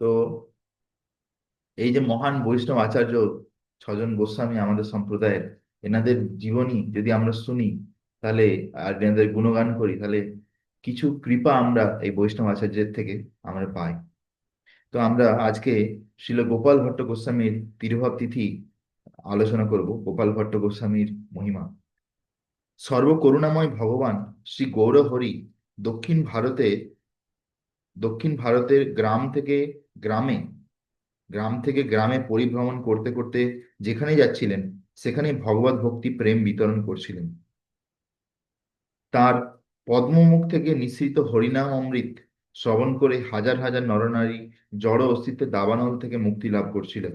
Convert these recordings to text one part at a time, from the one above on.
তো এই যে মহান বৈষ্ণব আচার্য ছজন গোস্বামী আমাদের সম্প্রদায়ের, এনাদের জীবনী যদি আমরা শুনি, তাহলে আর এনাদের গুণগান করি, তাহলে কিছু কৃপা আমরা এই বৈষ্ণব আচার্যের থেকে আমরা পাই। তো আমরা আজকে শিল গোপাল ভট্ট গোস্বামীর তিরুভাব তিথি আলোচনা করব, গোপাল ভট্ট গোস্বামীর মহিমা। সর্বকরুণাময় ভগবান শ্রী গৌরহরি দক্ষিণ ভারতে, দক্ষিণ ভারতের গ্রাম থেকে গ্রামে, গ্রাম থেকে গ্রামে পরিভ্রমণ করতে করতে যেখানে যাচ্ছিলেন সেখানে ভগবত ভক্তি প্রেম বিতরণ করছিলেন। তার পদ্মমুখ থেকে নিঃসৃত হরিনাম অমৃত শ্রবণ করে হাজার হাজার নরনারী জড় অস্তিত্বের দাবানল থেকে মুক্তি লাভ করছিলেন।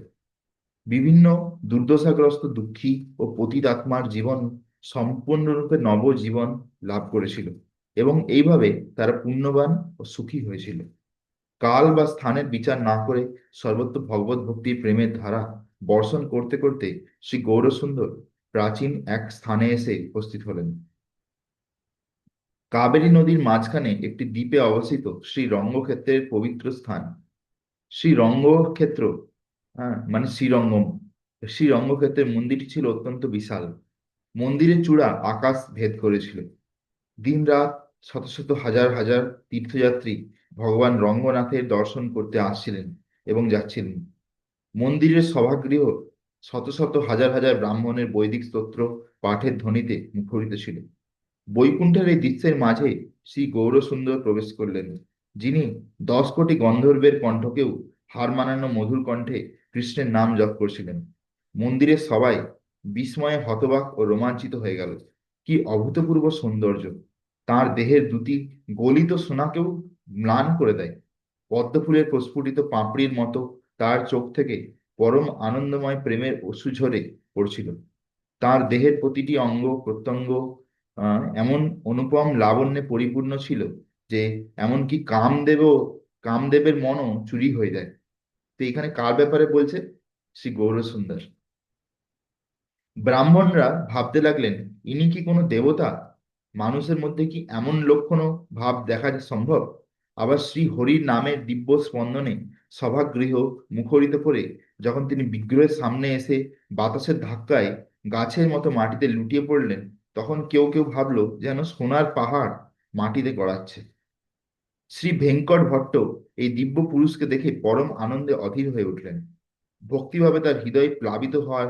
বিভিন্ন দুর্দশাগ্রস্ত দুঃখী ও পতিত আত্মার জীবন সম্পূর্ণরূপে নবজীবন লাভ করেছিল এবং এইভাবে তারা পুণ্যবান ও সুখী হয়েছিল। কাল বা স্থানের বিচার না করে সর্বত্র ভগবত ভক্তির প্রেমের ধারা বর্ষণ করতে করতে শ্রী গৌরসুন্দর প্রাচীন এক স্থানে এসে উপস্থিত হলেন। কাবেরী নদীর মাঝখানে একটি দ্বীপে অবস্থিত শ্রী রঙ্গক্ষেত্রের পবিত্র স্থান। শ্রী রঙ্গক্ষেত্র মানে শ্রীরঙ্গম। শ্রী রঙ্গক্ষেত্রের মন্দিরটি ছিল অত্যন্ত বিশাল। মন্দিরের চূড়া আকাশ ভেদ করেছিল। দিন রাত শত শত হাজার হাজার তীর্থযাত্রী ভগবান রঙ্গনাথের দর্শন করতে আসছিলেন এবং যাচ্ছিলেন। মন্দিরের সভাগৃহ শত শত হাজার হাজার ব্রাহ্মণের বৈদিক স্তোত্র পাঠের ধ্বনিতে মুখরিত ছিল। বৈকুণ্ঠের এই দৃশ্যের মাঝে শ্রী গৌরসুন্দর প্রবেশ করলেন, যিনি দশ কোটি গন্ধর্বের কণ্ঠকেও হার মানানো মধুর কণ্ঠে কৃষ্ণের নাম জপ করছিলেন। মন্দিরের সবাই বিস্ময়ে হতবাক ও রোমাঞ্চিত হয়ে গেল। কি অভূতপূর্ব সৌন্দর্য! তার দেহের দুটি গলিত সোনাকেও ম্লান করে দেয়। পদ্মফুলের প্রস্ফুটিত পাপড়ির মতো তার চোখ থেকে পরম আনন্দময় প্রেমের অশ্রু ঝরে পড়ছিল। তার দেহের প্রতিটি অঙ্গ প্রত্যঙ্গ এমন অনুপম লাবণ্যে পরিপূর্ণ ছিল যে এমনকি কামদেবও, কামদেবের মনও চুরি হয়ে যায়। তো এখানে কার ব্যাপারে বলছে? শ্রী গৌরসুন্দর। ব্রাহ্মণরা ভাবতে লাগলেন, ইনি কি কোনো দেবতা? মানুষের মধ্যে কি এমন লক্ষণও ভাব দেখা সম্ভব? আবার শ্রী হরির নামের দিব্য স্পন্দনে সভাগৃহ মুখরিত করে যখন তিনি বিগ্রহের সামনে এসে বাতাসের ধাক্কায় গাছের মতো মাটিতে লুটিয়ে পড়লেন, তখন কেউ কেউ ভাবলো যেন সোনার পাহাড় মাটিতে গড়াচ্ছে। শ্রী ভেঙ্কট ভট্ট এই দিব্য পুরুষকে দেখে পরম আনন্দে অধীর হয়ে উঠলেন। ভক্তিভাবে তার হৃদয় প্লাবিত হওয়ার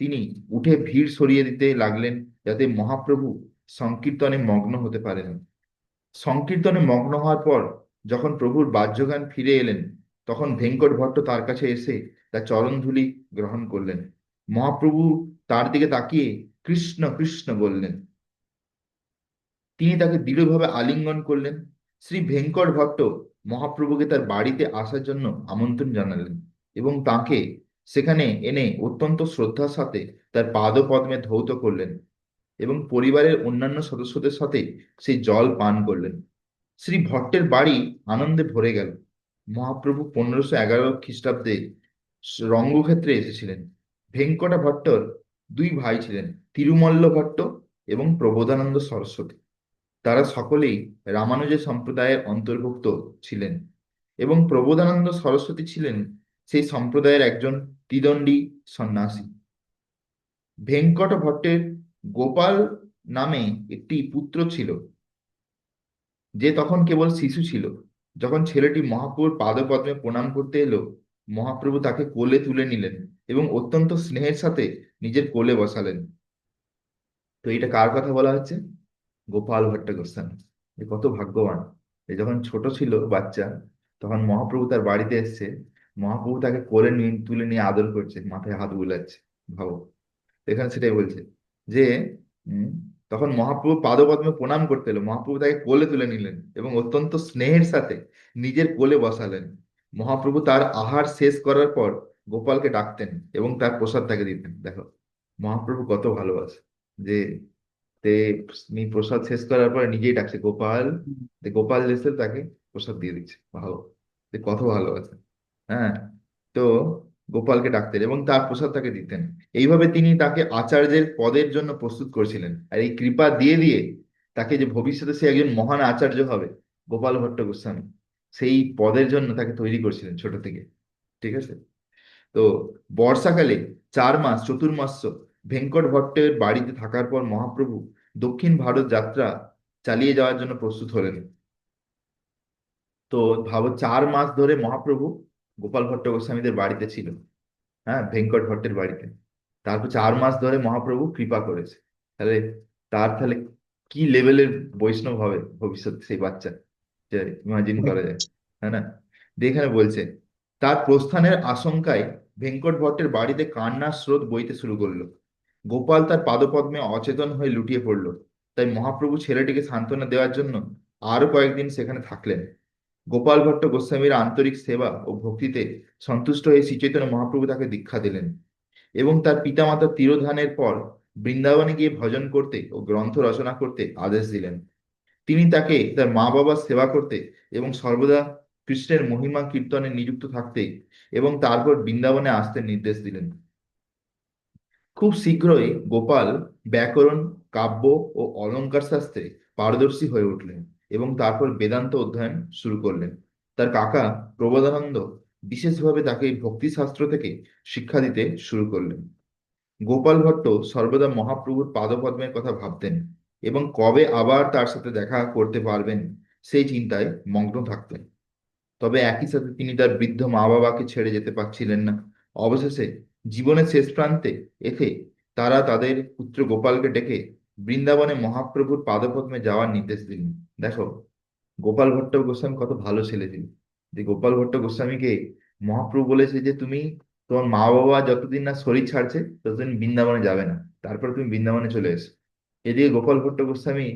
তিনি উঠে ভিড় সরিয়ে দিতে লাগলেন, যাতে মহাপ্রভু সংকীর্তনে মগ্ন হতে পারেন। সংকীর্তনে মগ্ন হওয়ার পর যখন প্রভুর বাহ্যগান ফিরে এলেন, তখন ভেঙ্কট ভট্ট তার কাছে এসে তার চরণধুলি গ্রহণ করলেন। মহাপ্রভু তার দিকে তাকিয়ে কৃষ্ণ কৃষ্ণ বললেন। তিনি তাকে দৃঢ়ভাবে আলিঙ্গন করলেন। শ্রী ভেঙ্কট ভট্ট মহাপ্রভুকে তার বাড়িতে আসার জন্য আমন্ত্রণ জানালেন এবং তাকে সেখানে এনে অত্যন্ত শ্রদ্ধার সাথে তার পাদপদ্মে ধৌত করলেন। এবং পরিবারের অন্যান্য সদস্যদের সাথে সেই জল পান করলেন। শ্রী ভট্টের বাড়ি আনন্দে ভরে গেল। মহাপ্রভু পনেরোশো এগারো খ্রিস্টাব্দে রঙ্গক্ষেত্রে এসেছিলেন। ভেঙ্কটা ভট্টর দুই ভাই ছিলেন, তিরুমল্ল ভট্ট এবং প্রবোধানন্দ সরস্বতী। তারা সকলেই রামানুজের সম্প্রদায়ের অন্তর্ভুক্ত ছিলেন এবং প্রবোধানন্দ সরস্বতী ছিলেন সেই সম্প্রদায়ের একজন তিদণ্ডী সন্ন্যাসী। ভেঙ্কট ভট্টের গোপাল নামে একটি পুত্র ছিল, যে তখন কেবল শিশু ছিল। যখন ছেলেটি মহাপ্রভুর পাদপদ্মে প্রণাম করতে এলো, মহাপ্রভু তাকে কোলে তুলে নিলেন এবং অত্যন্ত স্নেহের সাথে নিজের কোলে বসালেন। তো এটা কার কথা বলা হচ্ছে গোপাল ভট্ট গোস্বামী যে কত ভাগ্যবান। এ যখন ছোট ছিল বাচ্চা, তখন মহাপ্রভু তার বাড়িতে এসছে। মহাপ্রভু তাকে কোলে নিয়ে, তুলে নিয়ে আদর করছে, মাথায় হাত বুলাচ্ছে, ভাবো। এখানে সেটাই বলছে যে তখন মহাপ্রভু পাদপদ্মে প্রণাম করতে এলো। মহাপ্রভু তাকে কোলে তুলে নিলেন এবং অত্যন্ত স্নেহের সাথে নিজের কোলে বসালেন। মহাপ্রভু তার আহার শেষ করার পর গোপালকে ডাকতেন এবং তার প্রসাদ তাকে দিতেন। দেখো, মহাপ্রভু কত ভালোবাসে যে, তে প্রসাদ শেষ করার পর নিজেই ডাকছে, গোপাল। গোপাল তাকে প্রসাদ দিয়ে দিচ্ছে। ভালো কত ভালোবাসে। হ্যাঁ তো গোপালকে ডাকতেন এবং তার প্রসাদ তাকে দিতেন। এইভাবে তিনি তাকে আচার্যের পদের জন্য প্রস্তুত করেছিলেন। আর এই কৃপা দিয়ে দিয়ে তাকে যে ভবিষ্যতে সে একজন মহান আচার্য হবে, গোপাল ভট্ট গোস্বামী সেই পদের জন্য তাকে তৈরি করছিলেন ছোট থেকে। ঠিক আছে? তো বর্ষাকালে চার মাস, চতুর্মাস্য, ভেঙ্কট ভট্টের বাড়িতে থাকার পর মহাপ্রভু দক্ষিণ ভারত যাত্রা চালিয়ে যাওয়ার জন্য প্রস্তুত হলেন। তো ভাবো, চার মাস ধরে মহাপ্রভু গোপাল ভট্ট গোস্বামীদের বাড়িতে ছিল। হ্যাঁ ভেঙ্কট ভট্টের বাড়িতে। তারপর চার মাস ধরে মহাপ্রভু কৃপা করেছে। তাহলে তার তাহলে কি লেভেলের বৈষ্ণব হবে ভবিষ্যৎ সেই বাচ্চা যে ইমাজিন করা যায়? হ্যাঁ না? এখানে বলছে, তার প্রস্থানের আশঙ্কায় ভেঙ্কট ভট্টের বাড়িতে কান্নার স্রোত বইতে শুরু করল। গোপাল তার পাদপদ্মে অচেতন হয়ে লুটিয়ে পড়ল। তাই মহাপ্রভু ছেলেটিকে সান্ত্বনা দেওয়ার জন্য আরও কয়েকদিন সেখানে থাকলেন। গোপাল ভট্ট গোস্বামীর আন্তরিক সেবা ও ভক্তিতে সন্তুষ্ট হয়ে শ্রীচৈতন্য মহাপ্রভু তাকে দীক্ষা দিলেন এবং তার পিতামাতার তিরোধানের পর বৃন্দাবনে গিয়ে ভজন করতে ও গ্রন্থ রচনা করতে আদেশ দিলেন। তিনি তাকে তার মা বাবার সেবা করতে এবং সর্বদা কৃষ্ণের মহিমা কীর্তনে নিযুক্ত থাকতে এবং তারপর বৃন্দাবনে আসতে নির্দেশ দিলেন। খুব শীঘ্রই গোপাল ব্যাকরণ, কাব্য ও অলঙ্কার শাস্ত্রে পারদর্শী হয়ে উঠলেন। এবং তারপর বেদান্ত অধ্যয়ন শুরু করলেন। তার কাকা প্রবোধানন্দ বিশেষভাবে তাকে ভক্তিশাস্ত্র থেকে শিক্ষা দিতে শুরু করলেন। গোপাল ভট্ট সর্বদা মহাপ্রভুর পাদপদ্মের কথা ভাবতেন এবং কবে আবার তার সাথে দেখা করতে পারবেন সেই চিন্তায় মগ্ন থাকতেন। তবে একই সাথে তিনি তার বৃদ্ধ মা বাবাকে ছেড়ে যেতে পারছিলেন না। অবশেষে জীবনের শেষ প্রান্তে এতে তারা তাদের পুত্র গোপালকে ডেকে বৃন্দাবনে মহাপ্রভুর পাদপদ্মে যাওয়ার নির্দেশ দিলেন। দেখো, গোপাল ভট্ট গোস্বামী কত ভালো ছেলে ছিল যে গোপাল ভট্ট গোস্বামীকে মহাপ্রভু বলেছে যে, তুমি তোমার মা বাবা যতদিন না শরীর ছাড়ছে, ততদিন বৃন্দাবনে যাবে না। তারপর তুমি বৃন্দাবনে চলে এসো। এদিকে গোপাল ভট্ট গোস্বামী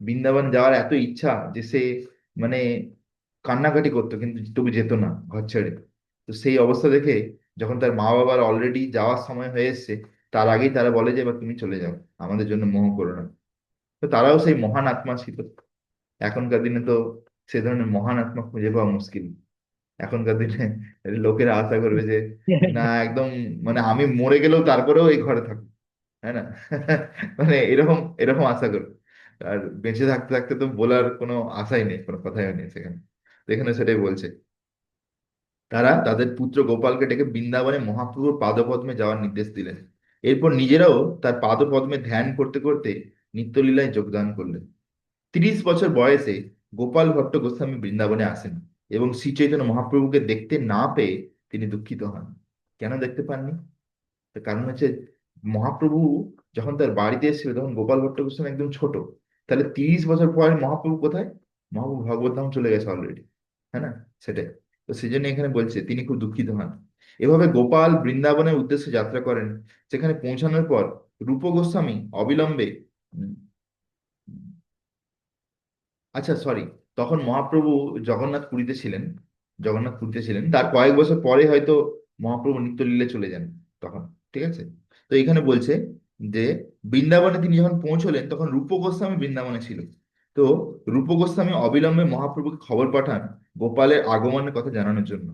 বৃন্দাবন যাওয়ার এত ইচ্ছা যে, সে মানে কান্নাকাটি করতো, কিন্তু তবু যেত না ঘর ছেড়ে। তো সেই অবস্থা দেখে যখন তার মা বাবার অলরেডি যাওয়ার সময় হয়ে এসছে তার আগেই তারা বলে যে, এবার তুমি চলে যাও, আমাদের জন্য মোহ করো না। তো তারাও সেই মহান আত্মা ছিল। এখনকার দিনে তো সে ধরনের মহান আত্মা খুঁজে পাওয়া মুশকিল। এখনকার দিনে লোকেরা আশা করবে যে, না, একদম মানে আমি মরে গেলেও তারপরেও এই ঘরে থাকব। হ্যাঁ না? মানে এরকম এরকম আশা করবে। আর বেঁচে থাকতে থাকতে তো বলার কোনো আশাই নেই, কোনো কথাই নেই সেখানে। এখানে সেটাই বলছে। তারা তাদের পুত্র গোপালকে ডেকে বৃন্দাবনে মহাপ্রভুর পাদপদ্মে যাওয়ার নির্দেশ দিলেন। এরপর নিজেরাও তার পাদপদ্মে ধ্যান করতে করতে নিত্যলীলায় যোগদান করলেন। তিরিশ বছর বয়সে গোপাল ভট্ট গোস্বামী বৃন্দাবনে আসেন এবং শ্রী চৈতন্য মহাপ্রভুকে দেখতে না পেয়ে তিনি দুঃখিত হন। কেন দেখতে পাননি? কারণ হচ্ছে মহাপ্রভু যখন তার বাড়িতে এসেছিল তখন গোপাল ভট্ট গোস্বামী একদম ছোট। তাহলে তিরিশ বছর পরে মহাপ্রভু কোথায়? মহাপ্রভু ভগবত ধাম চলে গেছে অলরেডি হ্যাঁ না? সেটাই। তো সেই জন্য এখানে বলছে, তিনি খুব দুঃখিত হন। এভাবে গোপাল বৃন্দাবনের উদ্দেশ্যে যাত্রা করেন সেখানে পৌঁছানোর পর রূপ গোস্বামী অবিলম্বে আচ্ছা সরি তখন মহাপ্রভু জগন্নাথ পুরীতে ছিলেন, জগন্নাথ পুরীতে ছিলেন। তার কয়েক বছর পরে হয়তো মহাপ্রভু নিত্যলীলে চলে যান তখন, ঠিক আছে? তো এখানে বলছে যে, বৃন্দাবনে তিনি যখন পৌঁছলেন, তখন রূপ গোস্বামী বৃন্দাবনে ছিল। তো রূপ গোস্বামী অবিলম্বে মহাপ্রভুকে খবর পাঠান গোপালের আগমনের কথা জানানোর জন্য।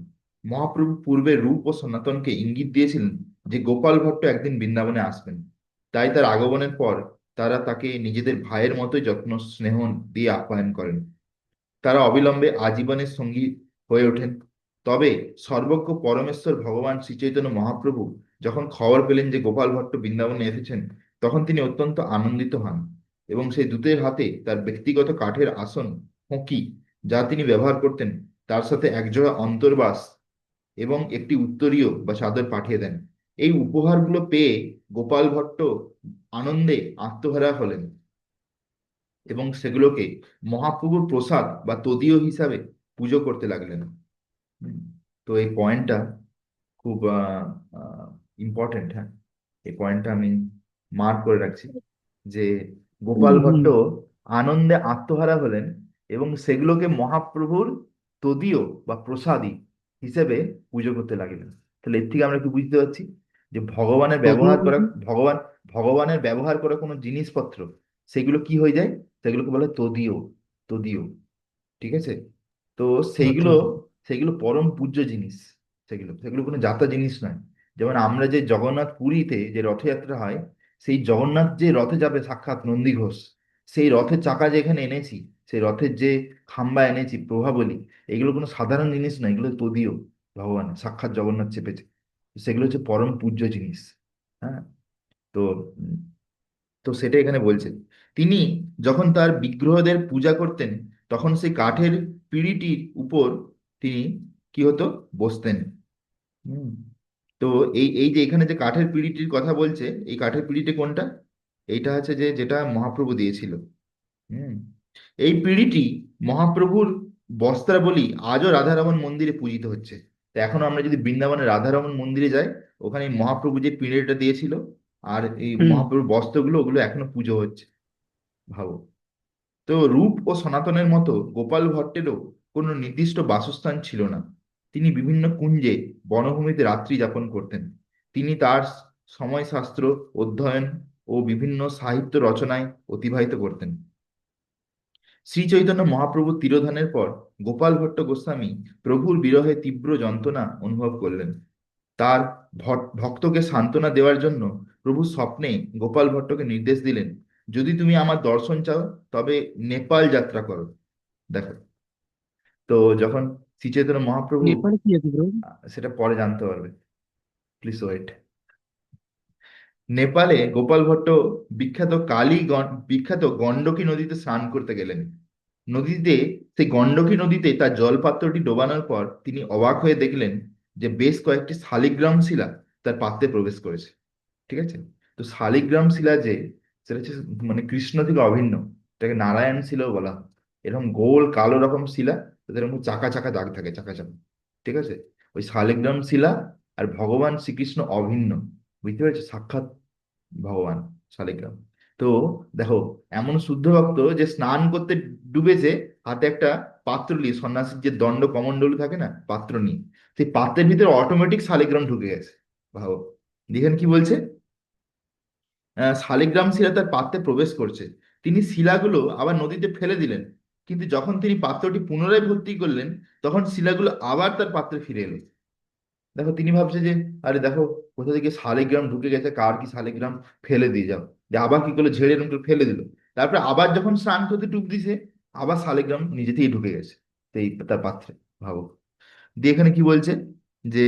মহাপ্রভু পূর্বে রূপ ও সনাতনকে ইঙ্গিত দিয়েছিলেন যে গোপাল ভট্ট একদিন বৃন্দাবনে আসবেন। তাই তার আগমনের পর তারা তাকে নিজেদের ভাইয়ের মতোই যত্ন, স্নেহ দিয়ে আপ্যায়ন করেন। তারা অবিলম্বে আজীবনের সঙ্গী হয়ে ওঠেন। তবে সর্বজ্ঞ পরমেশ্বর ভগবান শ্রীচৈতন্য মহাপ্রভু যখন খবর পেলেন যে গোপাল ভট্ট বৃন্দাবনে এসেছেন, তখন তিনি অত্যন্ত আনন্দিত হন এবং সেই দূতের হাতে তার ব্যক্তিগত কাঠের আসন, হোঁকি, যা তিনি ব্যবহার করতেন, তার সাথে একজোড়া অন্তর্বাস এবং একটি উত্তরীয় বা চাদর পাঠিয়ে দেন। এই উপহারগুলো পেয়ে গোপাল ভট্ট আনন্দে আত্মহারা হলেন এবং সেগুলোকে মহাপ্রভুর প্রসাদ বা তদীয় হিসাবে পুজো করতে লাগলেন। তো এই পয়েন্টটা খুব ইম্পর্টেন্ট হ্যাঁ? এই পয়েন্টটা আমি মার্ক করে রাখছি যে গোপাল ভট্ট আনন্দে আত্মহারা হলেন এবং সেগুলোকে মহাপ্রভুর তদীয় বা প্রসাদী হিসেবে পুজো করতে লাগলেন তাহলে এর থেকে আমরা কি বুঝতে পারছি? যে ভগবানের ব্যবহার করা মানে? ভগবান ভগবানের ব্যবহার করা কোনো জিনিসপত্র সেগুলো কি হয়ে যায়? সেগুলোকে বলে তদীয় তদীয়। ঠিক আছে? তো সেইগুলো আচ্ছা। সেগুলো পরম পূজ্য জিনিস সেগুলো সেগুলো কোনো যাতা জিনিস নয়। যেমন আমরা যে জগন্নাথ পুরীতে যে রথযাত্রা হয় সেই জগন্নাথ যে রথে যাবে সাক্ষাৎ নন্দী ঘোষ সেই রথের চাকা যেখানে এনেছি, সেই রথের যে খাম্বা এনেছি, প্রভাবলী, এগুলো কোনো সাধারণ জিনিস না এগুলো তদীয় ভগবান সাক্ষাৎ জগন্নাথ চেপেছে। সেগুলো হচ্ছে পরম পূজ্য জিনিস হ্যাঁ? তো তো সেটা এখানে বলছে। তিনি যখন তার বিগ্রহদের পূজা করতেন, তখন সেই কাঠের পিঁড়িটির উপর তিনি কি হতো? বসতেন। তো এই এই যে এখানে যে কাঠের পিঁড়িটির কথা বলছে, এই কাঠের পিঁড়িটি কোনটা? এইটা আছে যে যেটা মহাপ্রভু দিয়েছিল। হুম? এই পিঁড়িটি মহাপ্রভুর বস্ত্রাবলী আজও রাধারমণ মন্দিরে পূজিত হচ্ছে। তো এখন আমরা যদি বৃন্দাবনের রাধারমন মন্দিরে যাই ওখানে মহাপ্রভু যে পিঁড়িটা দিয়েছিল আর এই মহাপ্রভুর বস্ত্রগুলো ওগুলো এখনও পুজো হচ্ছে। ভাবো। তো রূপ ও সনাতনের মতো গোপাল ভট্টেরও কোনো নির্দিষ্ট বাসস্থান ছিল না। তিনি বিভিন্ন কুঞ্জে বনভূমিতে রাত্রি যাপন করতেন। তিনি তার সময়শাস্ত্র অধ্যয়ন ও বিভিন্ন সাহিত্য রচনায় অতিবাহিত করতেন। শ্রী চৈতন্য মহাপ্রভু তিরোধানের পর গোপাল ভট্ট গোস্বামী প্রভুর বিরহে তীব্র যন্ত্রণা অনুভব করলেন। তার ভক্তকে সান্ত্বনা দেওয়ার জন্য প্রভু স্বপ্নে গোপাল ভট্টকে নির্দেশ দিলেন যদি তুমি আমার দর্শন চাও তবে নেপাল যাত্রা করো। দেখো তো যখন শ্রী চৈতন্য মহাপ্রভু সেটা পরে জানতে পারবে। প্লিজ ওয়েট নেপালে গোপাল ভট্ট বিখ্যাত কালী বিখ্যাত গণ্ডকী নদীতে স্নান করতে গেলেন। নদীতে, সেই গণ্ডকী নদীতে তার জলপাত্রটি ডোবানোর পর তিনি অবাক হয়ে দেখলেন যে বেশ কয়েকটি শালিগ্রাম শিলা তার পাত্রে প্রবেশ করেছে। ঠিক আছে? তো শালিগ্রাম শিলা যে, সেটা হচ্ছে মানে কৃষ্ণ থেকে অভিন্ন। এটাকে নারায়ণ শিলাও বলা হয়। এরকম গোল কালো রকম শিলা, তাদের এরকম চাকা চাকা দাগ থাকে, চাকা চাকা। ঠিক আছে? ওই শালিগ্রাম শিলা আর ভগবান শ্রীকৃষ্ণ অভিন্ন। বুঝতে পেরেছ? সাক্ষাৎ ভগবান, শালিগ্রাম। তো দেখো, এমন শুদ্ধ ভক্ত যে স্নান করতে ডুবেছে, হাতে একটা পাত্র নিয়ে, সন্ন্যাসীর যে দণ্ড কমণ্ডলু থাকে না, পাত্র নিয়ে, সেই পাত্রের ভিতরে অটোমেটিক শালিগ্রাম ঢুকে গেছে। ভাবো, দেখেন কি বলছে? শালিগ্রাম শিলা তার পাত্রে প্রবেশ করছে। তিনি শিলাগুলো আবার নদীতে ফেলে দিলেন। কিন্তু যখন তিনি পাত্রটি পুনরায় ভর্তি করলেন, তখন শিলাগুলো আবার তার পাত্রে ফিরে এলো। দেখো তিনি ভাবছে যে, আরে দেখো, কোথা থেকে শালিগ্রাম ঢুকে গেছে, কার কি শালিগ্রাম ফেলে দিয়ে যাও? যে আবার কি করল, ঝেড়ে এরকম ফেলে দিল। তারপরে আবার যখন স্নান করতে ডুব দিছে, আবার শালিগ্রাম নিজে থেকেই ঢুকে গেছে, সেই তার পাত্রে ভাবো দিয়ে এখানে কি বলছে? যে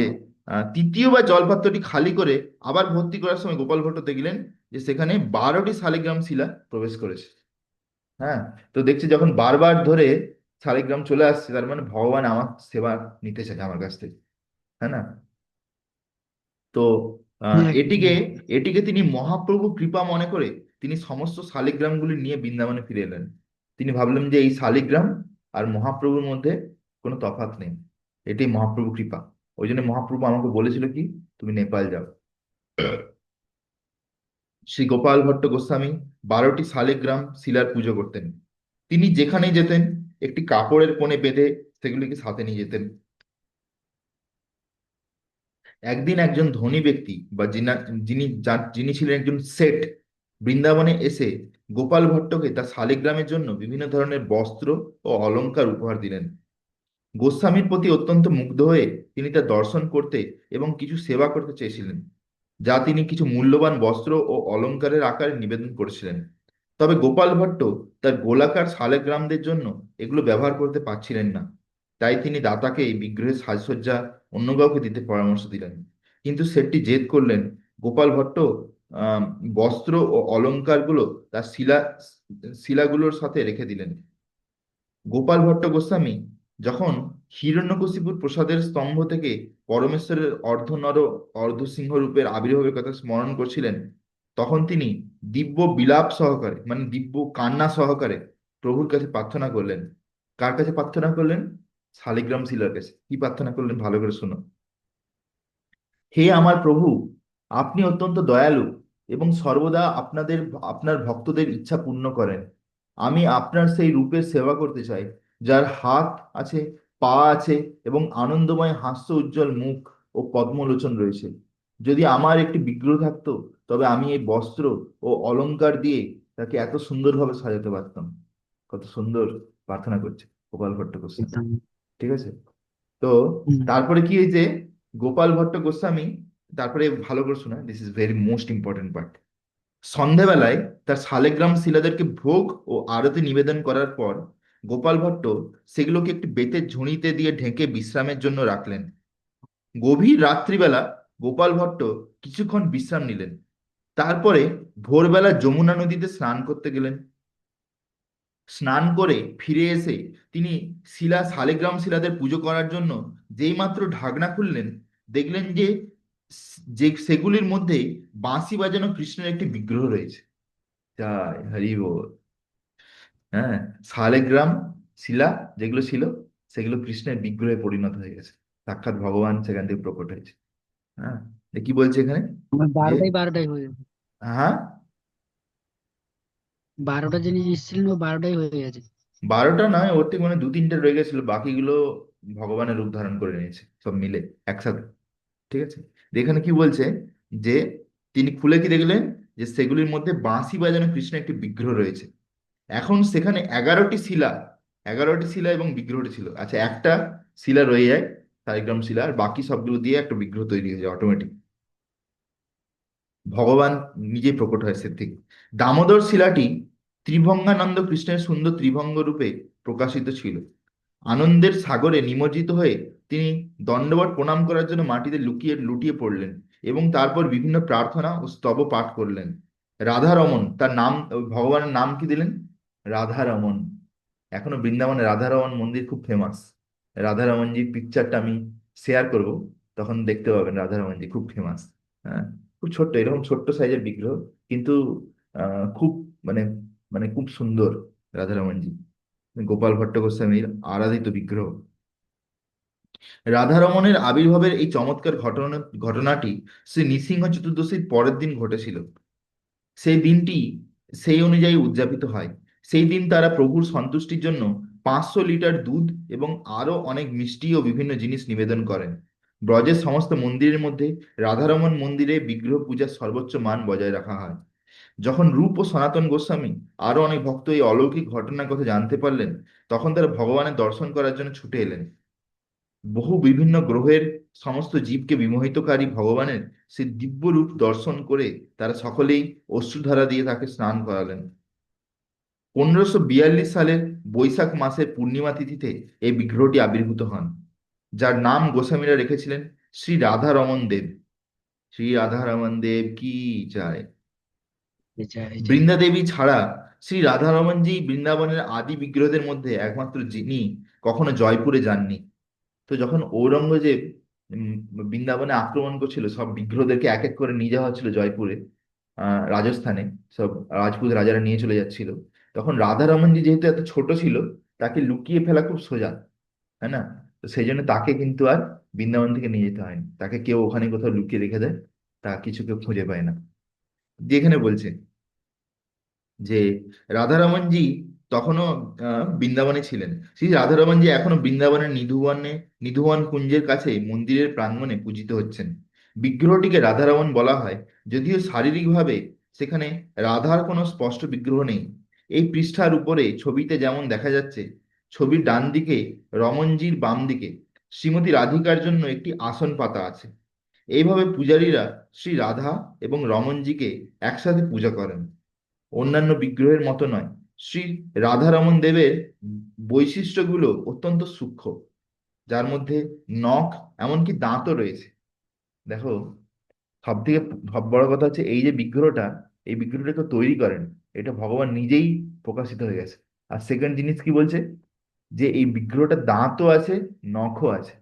তৃতীয়বার জলপাত্রটি খালি করে আবার ভর্তি করার সময় গোপাল ভট্ট দেখলেন যে সেখানে বারোটি শালিগ্রাম শিলা প্রবেশ করেছে। হ্যাঁ তো দেখছি যখন বারবার ধরে শালিগ্রাম চলে আসছে, তার মানে ভগবান আমার সেবা নিতে চায় আমার কাছ থেকে। হ্যাঁ না? তো হ্যাঁ এটিকে এটিকে তিনি মহাপ্রভু কৃপা মনে করে তিনি সমস্ত শালিগ্রামগুলি নিয়ে বৃন্দাবনে ফিরে এলেন। তিনি ভাবলেন যে এই শালিগ্রাম আর মহাপ্রভুর মধ্যে কোনো তফাৎ নেই। এটি মহাপ্রভু কৃপা। ওই জন্য মহাপ্রভু আমাকে বলেছিল কি তুমি নেপাল যাও। শ্রী গোপাল ভট্ট গোস্বামী বারোটি শালিগ্রাম শিলার পুজো করতেন। তিনি যেখানেই যেতেন একটি কাপড়ের কোণে বেঁধে সেগুলিকে সাথে নিয়ে যেতেন। একদিন একজন ধনী ব্যক্তি বা যিনা- যিনি ছিলেন একজন শেঠ বৃন্দাবনে এসে গোপাল ভট্টকে তার শালিগ্রামের জন্য বিভিন্ন ধরনের বস্ত্র ও অলঙ্কার উপহার দিলেন। গোস্বামীর প্রতি অত্যন্ত মুগ্ধ হয়ে তিনি তার দর্শন করতে এবং কিছু সেবা করতে চেয়েছিলেন, যা তিনি কিছু মূল্যবান বস্ত্র ও অলংকারের আকারে নিবেদন করেছিলেন। তবে গোপাল ভট্ট তার গোলাকার শালিগ্রামদের জন্য এগুলো ব্যবহার করতে পারছিলেন না। তাই তিনি দাতাকে এই বিগ্রহের সাজসজ্জা অন্য কাউকে দিতে পরামর্শ দিলেন। কিন্তু সেটি জেদ করলেন। গোপাল ভট্ট বস্ত্র ও অলঙ্কারগুলো তার শিলা, শিলাগুলোর সাথে রেখে দিলেন। গোপাল ভট্ট গোস্বামী যখন হিরণ্যকশিপুর প্রসাদের স্তম্ভ থেকে পরমেশ্বরের অর্ধনর অর্ধসিংহ রূপের আবির্ভাবের কথা স্মরণ করছিলেন, তখন তিনি দিব্য বিলাপ সহকারে মানে দিব্য কান্না সহকারে প্রভুর কাছে প্রার্থনা করলেন। কার কাছে প্রার্থনা করলেন? শালিগ্রাম শিলার কি প্রার্থনা করলেন? ভালো করে শোনো। হে আমার প্রভু, আপনি অত্যন্ত দয়ালু এবং সর্বদা আপনাদের, আপনার ভক্তদের ইচ্ছা পূর্ণ করেন। আমি আপনার সেই রূপের সেবা করতে চাই, যার হাত আছে, পা আছে এবং আনন্দময় হাস্য উজ্জ্বল মুখ ও পদ্মলোচন রয়েছে। যদি আমার একটি বিগ্রহ থাকতো, তবে আমি এই বস্ত্র ও অলংকার দিয়ে তাকে এত সুন্দরভাবে সাজাতে পারতাম। কত সুন্দর প্রার্থনা করছে গোপাল ভট্ট। ঠিক আছে? তো। তারপরে কি হয়েছে? গোপাল ভট্ট গোস্বামী তারপরে ভালো করে শোনা this is very most important part সন্ধেবেলায় তার শালেগ্রাম শিলাদেরকে ভোগ ও আরতি নিবেদন করার পর গোপাল ভট্ট সেগুলোকে একটি বেতের ঝুড়িতে দিয়ে ঢেকে বিশ্রামের জন্য রাখলেন। গভীর রাত্রিবেলা গোপাল ভট্ট কিছুক্ষণ বিশ্রাম নিলেন। তারপরে ভোরবেলা যমুনা নদীতে স্নান করতে গেলেন। স্নান করে ফিরে এসে তিনি শিলা শালিগ্রাম শিলাদের পুজো করার জন্য যেই মাত্র ঢাকনা খুললেন দেখলেন যে যে সেগুলির মধ্যে বাঁশি বাজানো কৃষ্ণের একটি বিগ্রহ রয়েছে। জয় হরি বল। হ্যাঁ শালিগ্রাম শিলা যেগুলো ছিল সেগুলো কৃষ্ণের বিগ্রহে পরিণত হয়ে গেছে। সাক্ষাৎ ভগবান সেখান থেকে প্রকট হয়েছে। হ্যাঁ কি বলছে এখানে? বারোটাই বারোটাই হয়ে যাবে হ্যাঁ? বারোটা জিনিস এসেছিল না বারোটাই হয়ে গেছে। বারোটা নয় ওর থেকে মানে দু তিনটে রয়ে গেছিল বাকিগুলো ভগবানের রূপ ধারণ করে নিয়েছে সব মিলে একসাথে ঠিক আছে? এখানে কি বলছে যে তিনি খুলে কি দেখলেন? যে সেগুলির মধ্যে বাঁশি বাজানো কৃষ্ণ একটি বিগ্রহ রয়েছে। এখন সেখানে এগারোটি শিলা এগারোটি শিলা এবং বিগ্রহটি ছিল। আচ্ছা একটা শিলা রয়ে যায় শালিগ্রাম শিলা আর বাকি সবগুলো দিয়ে একটা বিগ্রহ তৈরি হয়ে যায় অটোমেটিক ভগবান নিজেই প্রকট হয় থেকে দামোদর শিলাটি ত্রিভঙ্গানন্দ কৃষ্ণের সুন্দর ত্রিভঙ্গ রূপে প্রকাশিত ছিল। আনন্দের সাগরে নিমজ্জিত হয়ে তিনি দণ্ডবত প্রণাম করার জন্য মাটিতে লুকিয়ে, লুটিয়ে পড়লেন এবং তারপর বিভিন্ন প্রার্থনা ও স্তব পাঠ করলেন। রাধারমন তার নাম, ভগবানের নাম কি দিলেন? রাধারমন। এখনও বৃন্দাবনে রাধারমন মন্দির খুব ফেমাস রাধারমনজির পিকচারটা আমি শেয়ার করব, তখন দেখতে পাবেন রাধারমনজি খুব ফেমাস হ্যাঁ? খুব ছোট্ট, এরকম ছোট্ট সাইজের বিগ্রহ, কিন্তু খুব মানে মানে খুব সুন্দর রাধারমনজি গোপাল ভট্ট গোস্বামীর আরাধিত বিগ্রহ। রাধারমণের আবির্ভাবের এই চমৎকার ঘটনা, ঘটনাটি শ্রী নৃসিংহ চতুর্দশীর পরের দিন ঘটেছিল। সেই দিনটি সেই অনুযায়ী উদযাপিত হয়। সেই দিন তারা প্রভুর সন্তুষ্টির জন্য পাঁচশো লিটার দুধ এবং আরও অনেক মিষ্টি ও বিভিন্ন জিনিস নিবেদন করেন। ব্রজের সমস্ত মন্দিরের মধ্যে রাধারমন মন্দিরে বিগ্রহ পূজার সর্বোচ্চ মান বজায় রাখা হয়। যখন রূপ ও সনাতন গোস্বামী আরও অনেক ভক্ত এই অলৌকিক ঘটনার কথা জানতে পারলেন, তখন তারা ভগবানের দর্শন করার জন্য ছুটে এলেন। বহু বিভিন্ন গ্রহের সমস্ত জীবকে বিমোহিতকারী ভগবানের সেই দিব্য রূপ দর্শন করে তারা সকলেই অশ্রুধারা দিয়ে তাকে স্নান করালেন। পনেরোশো বিয়াল্লিশ সালের বৈশাখ মাসের পূর্ণিমা তিথিতে এই বিগ্রহটি আবির্ভূত হন। যার নাম গোস্বামীরা রেখেছিলেন শ্রী রাধা রমন দেব। শ্রী রাধা রমন দেব কি চায়? বৃন্দা দেবী ছাড়া শ্রী রাধারমনজি বৃন্দাবনের আদি বিগ্রহদের মধ্যে একমাত্র যিনি কখনো জয়পুরে যাননি। তো যখন ঔরঙ্গজেব বৃন্দাবনে আক্রমণ করছিল সব বিগ্রহদেরকে এক এক করে নিয়ে যাওয়া হচ্ছিল জয়পুরে আহ রাজস্থানে সব রাজপুত রাজারা নিয়ে চলে যাচ্ছিল। তখন রাধারমনজি যেহেতু এত ছোট ছিল তাকে লুকিয়ে ফেলা খুব সোজা তাই না? তো সেই জন্য তাকে কিন্তু আর বৃন্দাবন থেকে নিয়ে যেতে হয়নি। তাকে কেউ ওখানে কোথাও লুকিয়ে রেখে দেয়, তা কিছু কেউ খুঁজে পায় না। যেখানে বলছে যে রাধারমনজি তখনও বৃন্দাবনে ছিলেন। শ্রী রাধারমনজি এখনও বৃন্দাবনের নিধুবনে, নিধুবন কুঞ্জের কাছে মন্দিরের প্রাঙ্গণে পূজিত হচ্ছেন। বিগ্রহটিকে রাধারমন বলা হয়, যদিও শারীরিকভাবে সেখানে রাধার কোনো স্পষ্ট বিগ্রহ নেই। এই পৃষ্ঠার উপরে ছবিতে যেমন দেখা যাচ্ছে ছবির ডান দিকে রমনজির বাম দিকে শ্রীমতী রাধিকার জন্য একটি আসন পাতা আছে। এইভাবে পূজারীরা শ্রী রাধা এবং রমনজিকে একসাথে পূজা করেন। অন্যান্য বিগ্রহের মতো নয়, শ্রী রাধারমন দেবের বৈশিষ্ট্যগুলো অত্যন্ত সূক্ষ্ম, যার মধ্যে নখ এমনকি দাঁতও রয়েছে। দেখো সব থেকে সব বড় কথা হচ্ছে এই যে বিগ্রহটা, এই বিগ্রহটাকে তৈরি করেন, এটা ভগবান নিজেই প্রকাশিত হয়ে গেছে। আর সেকেন্ড জিনিস কি বলছে? যে এই বিগ্রহটা দাঁতও আছে, নখও আছে,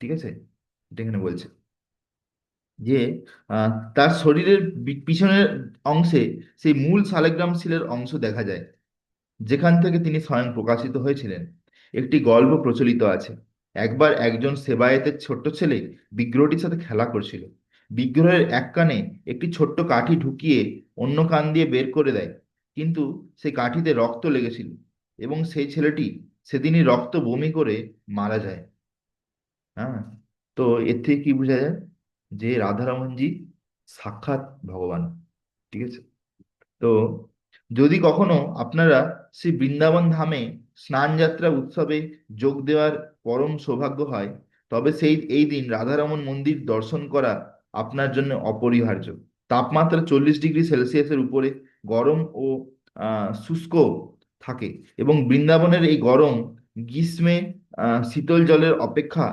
ঠিক আছে? এটা এখানে বলছে। যে তার শরীরের পিছনের অংশে সেই মূল শালিগ্রাম শিলের অংশ দেখা যায়, যেখান থেকে তিনি স্বয়ং প্রকাশিত হয়েছিলেন। একটি গল্প প্রচলিত আছে। একবার একজন সেবায়েতের ছোট্ট ছেলে বিগ্রহটির সাথে খেলা করছিল। বিগ্রহের এক কানে একটি ছোট্ট কাঠি ঢুকিয়ে অন্য কান দিয়ে বের করে দেয়, কিন্তু সেই কাঠিতে রক্ত লেগেছিল এবং সেই ছেলেটি সেদিনই রক্ত বমি করে মারা যায়। হ্যাঁ? তো এর থেকে কি বোঝা যায়? যে রাধারমনজি সাক্ষাৎ ভগবান, ঠিক আছে? তো যদি কখনো আপনারা শ্রী বৃন্দাবন ধামে স্নান যাত্রা উৎসবে যোগ দেওয়ার পরম সৌভাগ্য হয়, তবে সেই, এই দিন রাধারমন মন্দির দর্শন করা আপনার জন্য অপরিহার্য। তাপমাত্রা চল্লিশ ডিগ্রি সেলসিয়াসের উপরে গরম ও শুষ্ক থাকে। এবং বৃন্দাবনের এই গরম, গ্রীষ্মে শীতল জলের অপেক্ষা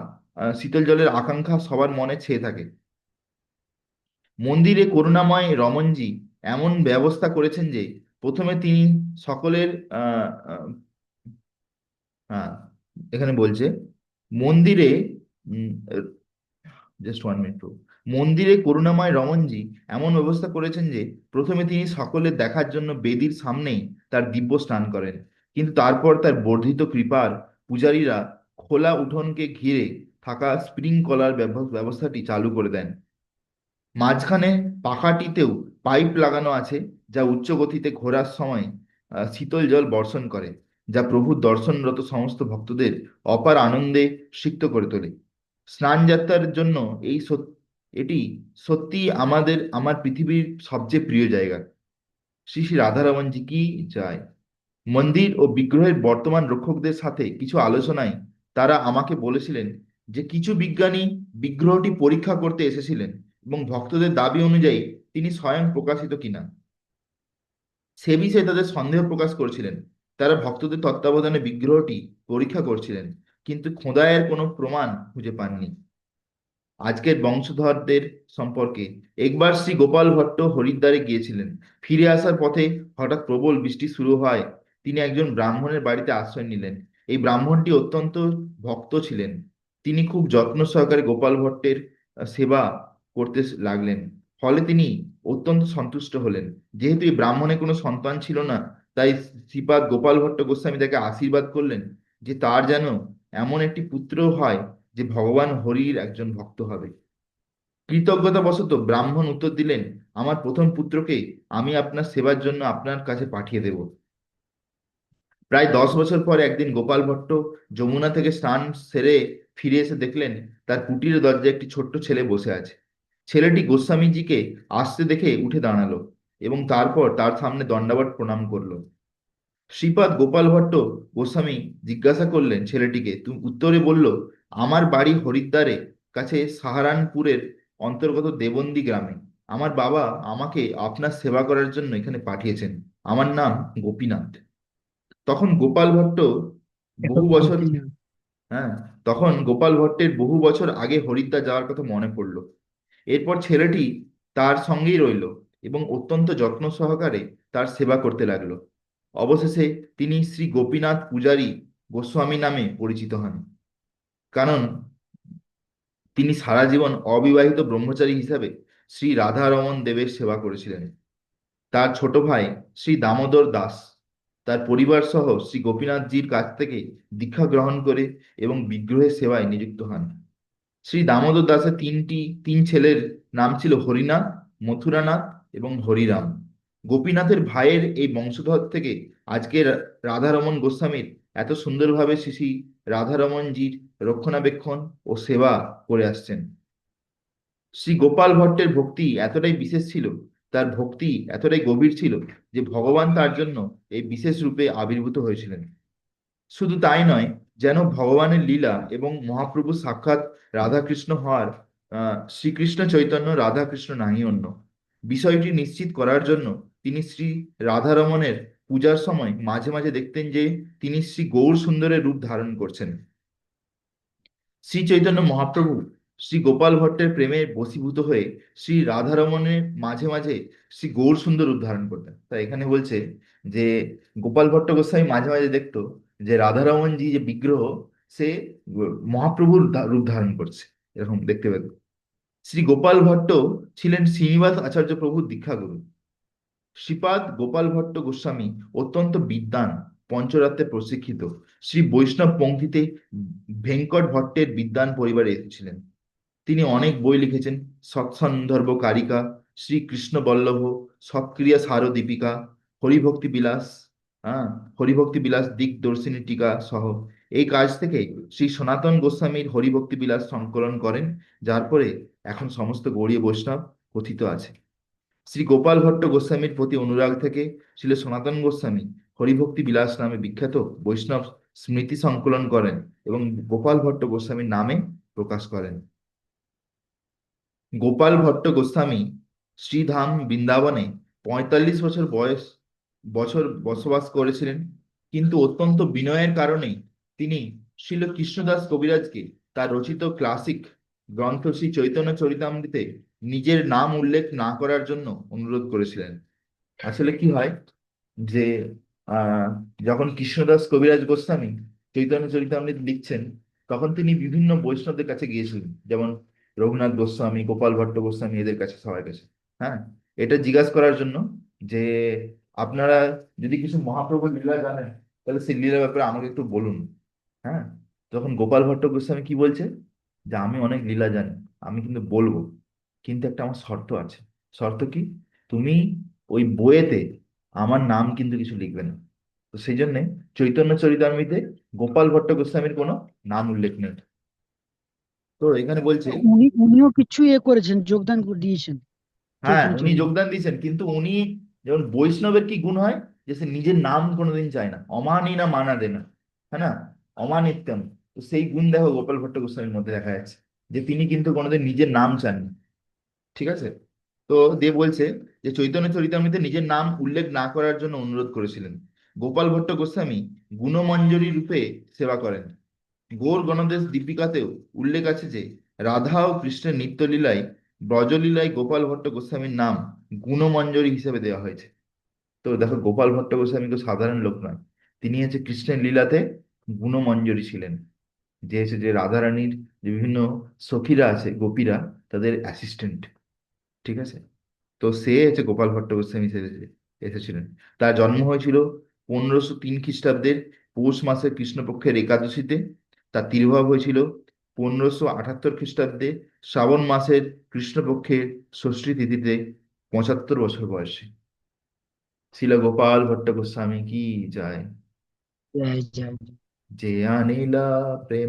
শীতল জলের আকাঙ্ক্ষা সবার মনে ছেয়ে থাকে। মন্দিরে করুণাময় রমনজি এমন ব্যবস্থা করেছেন যে, প্রথমে তিনি সকলের এখানে বলছে, মন্দিরে জাস্ট ওয়ান মিনিট মন্দিরে করুণাময় রমনজি এমন ব্যবস্থা করেছেন যে, প্রথমে তিনি সকলের দেখার জন্য বেদির সামনেই তার দিব্য স্নান করেন। কিন্তু তারপর তার বর্ধিত কৃপার পূজারীরা খোলা উঠোনকে ঘিরে থাকা স্প্রিংকলার ব্যবস্থাটি চালু করে দেন। মাঝখানে পাখাটিতেও পাইপ লাগানো আছে, যা উচ্চ গতিতে ঘোরার সময় শীতল জল বর্ষণ করে, যা প্রভুর দর্শনরত সমস্ত ভক্তদের অপার আনন্দে সিক্ত করে তোলে। স্নান যাত্রার জন্য এই সত- এটি সত্যি আমাদের, আমার পৃথিবীর সবচেয়ে প্রিয় জায়গা। শ্রী শ্রী রাধারমনজি কি চায়? মন্দির ও বিগ্রহের বর্তমান রক্ষকদের সাথে কিছু আলোচনায় তারা আমাকে বলেছিলেন যে কিছু বিজ্ঞানী বিগ্রহটি পরীক্ষা করতে এসেছিলেন এবং ভক্তদের দাবি অনুযায়ী তিনি স্বয়ং প্রকাশিত কিনা। সে বিষয়ে তাদের সন্দেহ প্রকাশ করেছিলেন। তারা ভক্তদের তত্ত্বাবধানে বিগ্রহটি পরীক্ষা করছিলেন, কিন্তু খোদায়ের কোনো প্রমাণ খুঁজে পাননি। আজকের বংশধরদের সম্পর্কে একবার শ্রী গোপাল ভট্ট হরিদ্বারে গিয়েছিলেন। ফিরে আসার পথে হঠাৎ প্রবল বৃষ্টি শুরু হয়। তিনি একজন ব্রাহ্মণের বাড়িতে আশ্রয় নিলেন। এই ব্রাহ্মণটি অত্যন্ত ভক্ত ছিলেন। তিনি খুব যত্ন সহকারে গোপাল ভট্টের সেবা করতে লাগলেন। ফলে তিনি অত্যন্ত সন্তুষ্ট হলেন। যেহেতু এই ব্রাহ্মণের কোনো সন্তান ছিল না, তাই শ্রীপাদ গোপাল ভট্ট গোস্বামী তাকে আশীর্বাদ করলেন যে তার যেন এমন একটি পুত্র হয় যে ভগবান হরির একজন ভক্ত হবে। কৃতজ্ঞতাবশত ব্রাহ্মণ উত্তর দিলেন, আমার প্রথম পুত্রকে আমি আপনার সেবার জন্য আপনার কাছে পাঠিয়ে দেব। প্রায় দশ বছর পর একদিন গোপাল ভট্ট যমুনা থেকে স্নান সেরে ফিরে এসে দেখলেন, তার কুটিরের দরজায় একটি ছোট্ট ছেলে বসে আছে। ছেলেটি গোস্বামীজিকে আসতে দেখে উঠে দাঁড়াল এবং তারপর তার সামনে দণ্ডাবট প্রণাম করল। শ্রীপাদ গোপাল ভট্ট গোস্বামী জিজ্ঞাসা করলেন ছেলেটিকে, তুমি উত্তরে বলল আমার বাড়ি হরিদ্বারে কাছে সাহারানপুরের অন্তর্গত দেবন্দি গ্রামে। আমার বাবা আমাকে আপনার সেবা করার জন্য এখানে পাঠিয়েছেন। আমার নাম গোপীনাথ। তখন গোপাল ভট্ট বহু বছর হ্যাঁ তখন গোপাল ভট্টের বহু বছর আগে হরিদ্বার যাওয়ার কথা মনে পড়ল। এরপর ছেলেটি তার সঙ্গেই রইল এবং অত্যন্ত যত্ন সহকারে তার সেবা করতে লাগল। অবশেষে তিনি শ্রী গোপীনাথ পূজারী গোস্বামী নামে পরিচিত হন। কারণ তিনি সারা জীবন অবিবাহিত ব্রহ্মচারী হিসাবে শ্রী রাধারমন দেবের সেবা করেছিলেন। তার ছোট ভাই শ্রী দামোদর দাস, তার পরিবার সহ শ্রী গোপীনাথজির কাছ থেকে দীক্ষা গ্রহণ করে এবং বিগ্রহের সেবায় নিযুক্ত হন। শ্রী দামোদর দাসের তিনটি, তিন ছেলের নাম ছিল হরিনাথ, মথুরানাথ এবং হরিরাম। গোপীনাথের ভাইয়ের এই বংশধর থেকে আজকে রা- রাধারমন গোস্বামীর এত সুন্দরভাবে শ্রী রাধারমনজির রক্ষণাবেক্ষণ ও সেবা করে আসছেন। শ্রী গোপাল ভট্টের ভক্তি এতটাই বিশেষ ছিল, তার ভক্তি এতটাই গভীর ছিল যে ভগবান তার জন্য এই বিশেষ রূপে আবির্ভূত হয়েছিলেন। শুধু তাই নয়, যেন ভগবানের লীলা এবং মহাপ্রভু সাক্ষাৎ রাধাকৃষ্ণ হওয়ার শ্রীকৃষ্ণ চৈতন্য, রাধাকৃষ্ণ নাহি অন্য। বিষয়টি নিশ্চিত করার জন্য তিনি শ্রী রাধারমণের পূজার সময় মাঝে মাঝে দেখতেন যে তিনি শ্রী গৌর সুন্দরের রূপ ধারণ করছেন। শ্রী চৈতন্য মহাপ্রভু শ্রী গোপাল ভট্টের প্রেমে বশীভূত হয়ে শ্রী রাধারমণের মাঝে মাঝে শ্রী গৌর সুন্দর রূপ ধারণ করতেন। তাই এখানে বলছে যে গোপাল ভট্ট গোস্বামী মাঝে মাঝে দেখতো যে রাধারমণজি যে বিগ্রহ, সে মহাপ্রভুর রূপ ধারণ করছে। এরকম দেখতে পেত। শ্রী গোপাল ভট্ট ছিলেন শ্রীনিবাস আচার্য প্রভুর দীক্ষাগুরু। শ্রীপাদ গোপাল ভট্ট গোস্বামী অত্যন্ত বিদ্বান পঞ্চরাত্রে প্রশিক্ষিত। শ্রী বৈষ্ণব পঙ্ক্তিতে ভেঙ্কট ভট্টের বিদ্বান পরিবারে এসেছিলেন। তিনি অনেক বই লিখেছেন সৎসন্দর্ভ কারিকা, শ্রী কৃষ্ণ বল্লভ, সৎক্রিয়া সার দীপিকা, হরিভক্তি বিলাস হ্যাঁ হরিভক্তি বিলাস দিকদর্শিনী টিকা সহ। এই কাজ থেকে শ্রী সনাতন গোস্বামীর হরিভক্তি বিলাস সংকলন করেন, যার পরে এখন সমস্ত গৌড়ীয় বৈষ্ণব কথিত আছে। শ্রী গোপাল ভট্ট গোস্বামীর প্রতি অনুরাগ থেকে ছিল সনাতন গোস্বামী হরিভক্তি বিলাস নামে বিখ্যাত বৈষ্ণব স্মৃতি সংকলন করেন এবং গোপাল ভট্ট গোস্বামীর নামে প্রকাশ করেন। গোপাল ভট্ট গোস্বামী শ্রীধাম বৃন্দাবনে পঁয়তাল্লিশ বছর বয়স, বছর বসবাস করেছিলেন, কিন্তু অত্যন্ত বিনয়ের কারণে তিনি শ্রীল কৃষ্ণদাস কবিরাজকে তার রচিত ক্লাসিক গ্রন্থ শ্রী চৈতন্য চরিতামৃতে নিজের নাম উল্লেখ না করার জন্য অনুরোধ করেছিলেন। আসলে কি হয় যে যখন কৃষ্ণদাস কবিরাজ গোস্বামী চৈতন্য চরিতামৃত লিখছেন, তখন তিনি বিভিন্ন বৈষ্ণবদের কাছে গিয়েছিলেন। যেমন রঘুনাথ গোস্বামী, গোপাল ভট্ট গোস্বামী এদের কাছে সবার কাছে। হ্যাঁ? এটা জিজ্ঞাসা করার জন্য যে, আপনারা যদি কিছু মহাপ্রভুর লীলা জানেন, তাহলে সেই লীলার ব্যাপারে আমাকে একটু বলুন। হ্যাঁ? তখন গোপাল ভট্ট গোস্বামী কি বলছে? যে, আমি অনেক লীলা জানি, আমি কিন্তু বলব। কিন্তু একটা আমার শর্ত আছে। শর্ত কি? তুমি ওই বইয়েতে আমার নাম কিন্তু কিছু লিখবে না। তো সেই জন্যে চৈতন্য চরিতামৃতে গোপাল ভট্ট গোস্বামীর কোনো নাম উল্লেখ নেই। তো এখানে বলছে উনি উনিও কিছু এ করেছেন যোগদান দিয়েছেন। হ্যাঁ উনি যোগদান দিয়েছেন কিন্তু উনি যেমন বৈষ্ণবের কি গুণ হয়? যে সে নিজের নাম কোনোদিন চায় না। অমানি না মানা দে না। হ্যাঁ না? অমানিত্যম। তো সেই গুণ দেখো গোপাল ভট্ট গোস্বামীর মধ্যে দেখা যাচ্ছে। যে তিনি কিন্তু কোনোদিন নিজের নাম চাননি। ঠিক আছে? তো দেব বলছে যে, চৈতন্য চরিতামৃতে নিজের নাম উল্লেখ না করার জন্য অনুরোধ করেছিলেন। গোপাল ভট্ট গোস্বামী গুণমঞ্জরী রূপে সেবা করেন। গোর গণদেশ দীপিকাতেও উল্লেখ আছে যে, রাধা ও কৃষ্ণের নিত্যলীলায়, ব্রজলীলায় গোপাল ভট্ট গোস্বামীর নাম গুণমঞ্জরী হিসেবে দেওয়া হয়েছে। তো দেখো, গোপাল ভট্ট গোস্বামী তো সাধারণ লোক নয়। তিনি হচ্ছে কৃষ্ণের লীলাতে গুণমঞ্জরী ছিলেন। যে হচ্ছে যে রাধারানীর যে বিভিন্ন সখীরা আছে, গোপীরা, তাদের অ্যাসিস্ট্যান্ট ঠিক আছে? তো সে হচ্ছে গোপাল ভট্ট গোস্বামী এসেছিলেন। তার জন্ম হয়েছিল পনেরোশো তিন খ্রিস্টাব্দের পৌষ মাসের কৃষ্ণপক্ষের একাদশীতে। তার তিরোভাব হয়েছিল পনেরোশো আটাত্তর খ্রিস্টাব্দে শ্রাবণ মাসের কৃষ্ণপক্ষের ষষ্ঠী তিথিতে পঁচাত্তর বছর বয়সে। ছিল গোপাল ভট্ট গোস্বামী কি যায়? যে আনিলা প্রেম